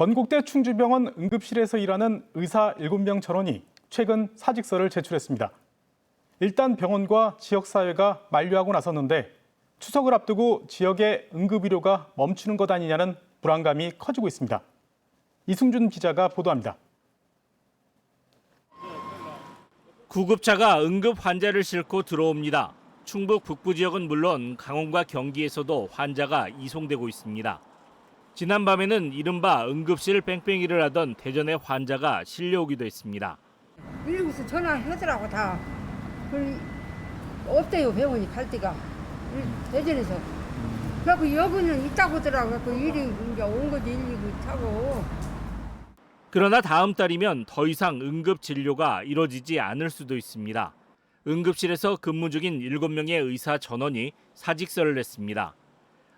건국대 충주병원 응급실에서 일하는 의사 7명 전원이 최근 사직서를 제출했습니다. 일단 병원과 지역사회가 만류하고 나섰는데 추석을 앞두고 지역의 응급의료가 멈추는 것 아니냐는 불안감이 커지고 있습니다. 이승준 기자가 보도합니다. 구급차가 응급 환자를 싣고 들어옵니다. 충북 북부 지역은 물론 강원과 경기에서도 환자가 이송되고 있습니다. 지난밤에는 이른바 응급실 뺑뺑이를 하던 대전의 환자가 실려오기도 했습니다. 119서 전화하더라고 다. 없대요 병원이 갈 데가 일- 대전에서. 그래갖고 여기는 있다고 하더라고. 그 일이 이제 온 거지 119 타고. 그러나 다음 달이면 더 이상 응급 진료가 이뤄지지 않을 수도 있습니다. 응급실에서 근무 중인 7명의 의사 전원이 사직서를 냈습니다.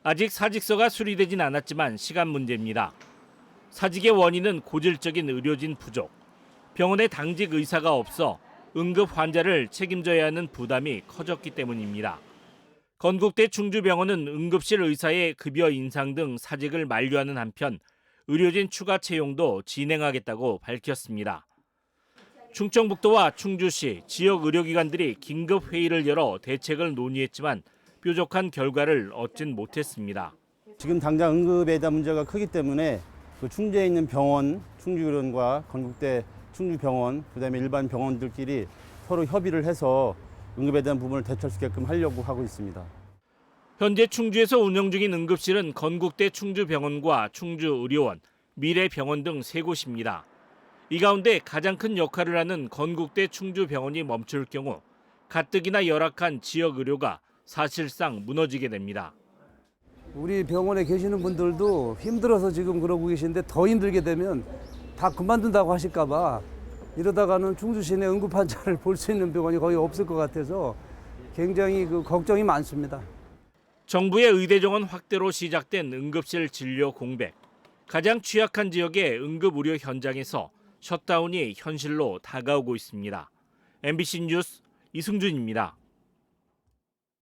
아직 사직서가 수리되진 않았지만 시간 문제입니다. 사직의 원인은 고질적인 의료진 부족. 병원에 당직 의사가 없어 응급 환자를 책임져야 하는 부담이 커졌기 때문입니다. 건국대 충주병원은 응급실 의사의 급여 인상 등 사직을 만류하는 한편 의료진 추가 채용도 진행하겠다고 밝혔습니다. 충청북도와 충주시 지역 의료기관들이 긴급 회의를 열어 대책을 논의했지만 뾰족한 결과를 얻진 못했습니다. 지금 당장 응급에 대한 문제가 크기 때문에 그 충주에 있는 병원, 충주병원과 건국대 충주병원, 그다음에 일반 병원들끼리 서로 협의를 해서 응급에 대한 부분을 대처할 수 있게끔 하려고 하고 있습니다. 현재 충주에서 운영 중인 응급실은 건국대 충주병원과 충주의료원, 미래병원 등 세 곳입니다. 이 가운데 가장 큰 역할을 하는 건국대 충주병원이 멈출 경우 가뜩이나 열악한 지역 의료가 사실상 무너지게 됩니다. 우리 병원에 계시는 분들도 힘들어서 지금 그러고 계신데 더 힘들게 되면 다 그만둔다고 하실까봐 이러다가는 충주 시내 응급 환자를 볼 수 있는 병원이 거의 없을 것 같아서 굉장히 그 걱정이 많습니다. 정부의 의대 정원 확대로 시작된 응급실 진료 공백. 가장 취약한 지역의 응급 의료 현장에서 셧다운이 현실로 다가오고 있습니다. MBC 뉴스 이승준입니다.